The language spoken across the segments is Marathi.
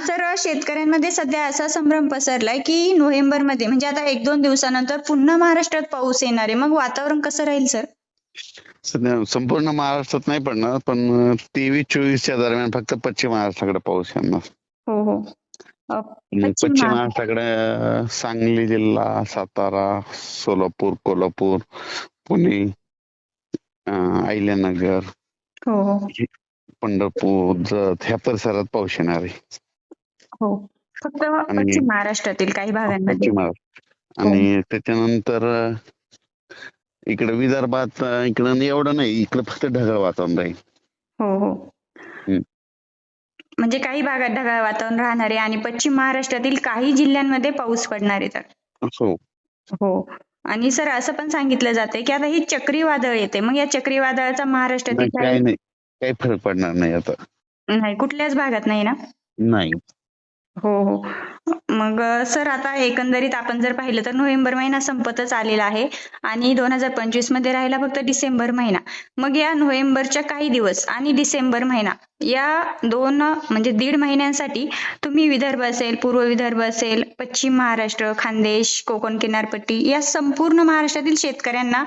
सर शेतकऱ्यांमध्ये सध्या असा संभ्रम पसरलाय की नोव्हेंबरमध्ये म्हणजे आता एक दोन दिवसानंतर पुन्हा महाराष्ट्रात पाऊस येणार आहे. मग वातावरण कसं राहील सर? सध्या संपूर्ण महाराष्ट्रात नाही पडणार पण तेवीस चोवीसच्या दरम्यान फक्त पश्चिम महाराष्ट्राकडे पाऊस येणार. हो हो. मग पश्चिम पश्चिम महा- महाराष्ट्राकडे सांगली जिल्हा सातारा सोलापूर कोल्हापूर पुणे अहिल्यानगर हो हो. पंढरपूर जत ह्या परिसरात पाऊस येणार आहे. हो. फक्त पश्चिम महाराष्ट्रातील काही भागांमध्ये. पश्चिम महाराष्ट्र. आणि त्याच्यानंतर अं, इकडे विदर्भात इकडं एवढं नाही. इकडे फक्त ढगाळ वातावरण राहील. हो हो. म्हणजे काही भागात ढगाळ वातावरण राहणार आहे आणि पश्चिम महाराष्ट्रातील काही जिल्ह्यांमध्ये पाऊस पडणार आहे तर. हो. हो. आणि सर असं पण सांगितलं जातंय की आता ही चक्रीवादळ येते. मग या चक्रीवादळाचा महाराष्ट्रातील काही फरक पडणार नाही आता. नाही कुठल्याच भागात नाही ना? नाही. हो हो. मग सर आता एकंदरीत आपण जर पाहिलं तर नोव्हेंबर महिना संपतच आलेला आहे आणि दोन हजार पंचवीसमध्ये राहिला फक्त डिसेंबर महिना. मग या नोव्हेंबरच्या काही दिवस आणि डिसेंबर महिना या दोन म्हणजे दीड महिन्यांसाठी तुम्ही विदर्भ असेल पूर्व विदर्भ असेल पश्चिम महाराष्ट्र खान्देश कोकण किनारपट्टी या संपूर्ण महाराष्ट्रातील शेतकऱ्यांना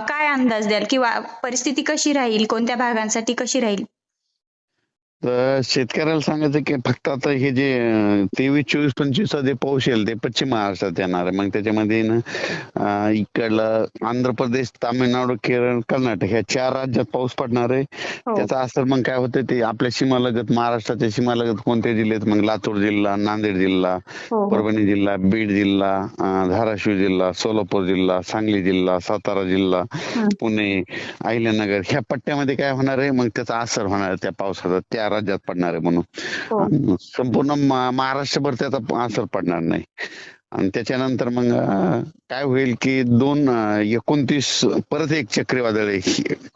काय अंदाज द्याल? किंवा परिस्थिती कशी राहील? कोणत्या भागांसाठी कशी राहील? तर शेतकऱ्याला सांगायचं की फक्त आता हे जे तेवीस चोवीस पंचवीस जे पाऊस येईल ते पश्चिम महाराष्ट्रात येणार आहे. मग त्याच्यामध्ये ना इकडलं आंध्र प्रदेश तामिळनाडू केरळ कर्नाटक ह्या चार राज्यात पाऊस पडणार आहे. हो. त्याचा असर मग काय होतं ते आपल्या सीमालगत महाराष्ट्राच्या सीमालगत कोणते जिल्हे आहेत? मग लातूर जिल्हा नांदेड जिल्हा हो. परभणी जिल्हा बीड जिल्हा धाराशिव जिल्हा सोलापूर जिल्हा सांगली जिल्हा सातारा जिल्हा. पुणे अहिल्यानगर ह्या पट्ट्यामध्ये काय होणार आहे? मग त्याचा असर होणार आहे त्या पावसाचा. त्या राज्यात पडणार आहे म्हणून. हो. संपूर्ण महाराष्ट्रभर त्याचा असर पडणार नाही. आणि त्याच्यानंतर मग काय होईल की दोन एकोणतीस परत एक चक्रीवादळ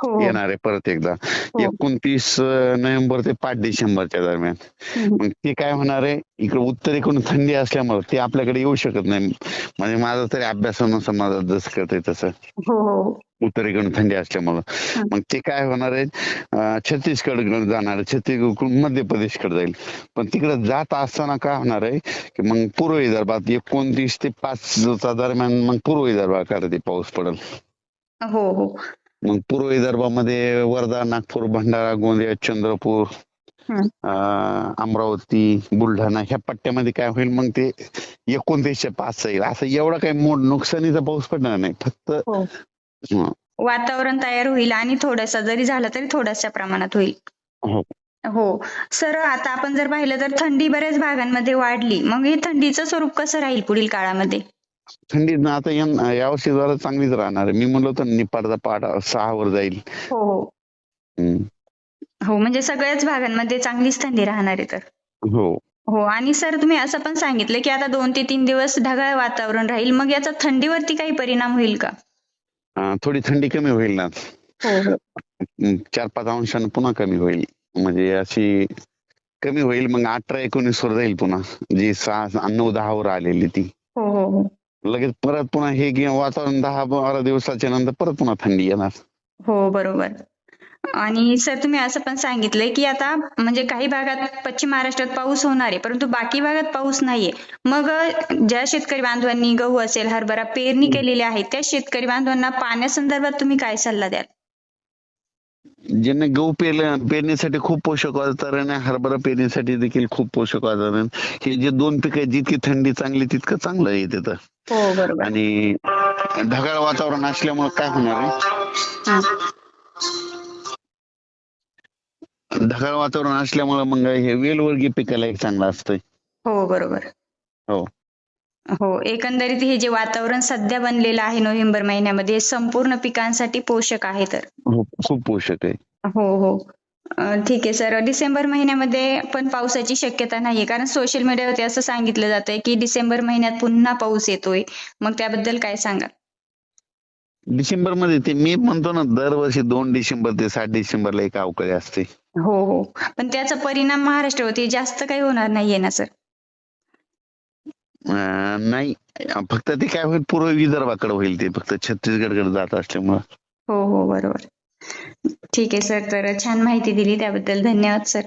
हो येणार आहे परत एकदा. हो. एकोणतीस नोव्हेंबर ते पाच डिसेंबरच्या दरम्यान. मग ते काय होणार आहे? इकडे उत्तरेकडून थंडी असल्यामुळे ते आपल्याकडे येऊ शकत नाही. म्हणजे माझा तरी अभ्यासानं समाजात जसं करतंय तसं. उत्तरेकडून थंडी असल्यामुळं. मग ते काय होणार आहे? छत्तीसगडकडे जाणार आहे. छत्तीसगडकडून मध्य प्रदेशकडे जाईल. पण तिकडे जात असताना काय होणार आहे? की मग पूर्व विदर्भात एकोणतीस ते पाचच्या दरम्यान मग पूर्व विदर्भाकडे ते पाऊस पडेल. हो हो. मग पूर्व विदर्भामध्ये वर्धा नागपूर भंडारा गोंदिया चंद्रपूर. अं, अमरावती बुलढाणा ह्या पट्ट्यामध्ये काय होईल? मग ते एकोणतीसशे पाच येईल. असं एवढा काही मोठ नुकसानीचा पाऊस पडणार नाही. फक्त हं, वातावरण तयार होईल आणि थोडासा जरी झाला तरी थोड्याशा प्रमाणात होईल. हो. हो. सर आता आपण जर पाहिलं तर थंडी बऱ्याच भागांमध्ये वाढली. मग हे थंडीचं स्वरूप कसं राहील पुढील काळामध्ये? थंडी ना आता यं- यावर्षी जरा चांगलीच राहणार आहे. मी म्हणलो तर निपाडचा पाठ सहावर जाईल. हो हो. हं, हो म्हणजे सगळ्याच भागांमध्ये चांगलीच थंडी राहणार आहे तर. हो. हो आणि सर तुम्ही असं पण सांगितलं की आता दोन ते तीन दिवस ढगाळ वातावरण राहील. मग याचा थंडीवरती काही परिणाम होईल का? थोडी थंडी कमी होईल ना. हो हो. चार पाच अंशानं पुन्हा कमी होईल. म्हणजे अशी कमी होईल मग अठरा एकोणीस वर जाईल पुन्हा. जी सहा नऊ दहा वर आलेली ती. हो लगेच परत पुन्हा हे वातावरण दहा बारा दिवसाच्या नंतर परत पुन्हा थंडी येणार. हो बरोबर. आणि सर तुम्ही असं पण सांगितलंय की आता म्हणजे काही भागात पश्चिम महाराष्ट्रात पाऊस होणार आहे परंतु बाकी भागात पाऊस नाहीये. मग ज्या शेतकरी बांधवांनी गहू असेल हरभरा पेरणी केलेली आहे त्या शेतकरी बांधवांना पाण्यासंदर्भात तुम्ही काय सल्ला द्याल? ज्यांना गहू पेरल्या पेरण्यासाठी खूप पोषक वातावरण आहे हरभरा पेरण्यासाठी देखील खूप पोषक वातावरण. हे जे दोन पिकं आहेत जितकी थंडी चांगली तितकं चांगलं आहे तिथं. हो बरोबर. आणि ढगाळ वातावरण असल्यामुळे काय होणार आहे? ढगाळ वातावरण असल्यामुळे मग हे वेलवर्गीय पिकाला एक चांगलं असतंय. हो बरोबर. हो. हो एकंदरीत हे जे वातावरण सध्या बनलेलं आहे नोव्हेंबर महिन्यामध्ये संपूर्ण पिकांसाठी पोषक आहे तर. हो, खूप पोषक आहे. हो हो. ठीक आहे सर. डिसेंबर महिन्यामध्ये पण पावसाची शक्यता नाहीये. कारण सोशल मीडियावरती असं सांगितलं जातंय की डिसेंबर महिन्यात पुन्हा पाऊस येतोय. मग त्याबद्दल काय सांगाल? डिसेंबरमध्ये ते मी म्हणतो ना दरवर्षी दोन डिसेंबर ते सात डिसेंबरला एक अवकाळी असते. हो हो. पण त्याचा परिणाम महाराष्ट्रावरती जास्त काही होणार नाहीये ना सर? नाही. फक्त ते काय होईल पूर्व विदर्भाकडे होईल ते. फक्त छत्तीसगडकडे जात असल्यामुळं. हो हो. बरोबर. ठीक आहे सर. तर छान माहिती दिली. त्याबद्दल धन्यवाद सर.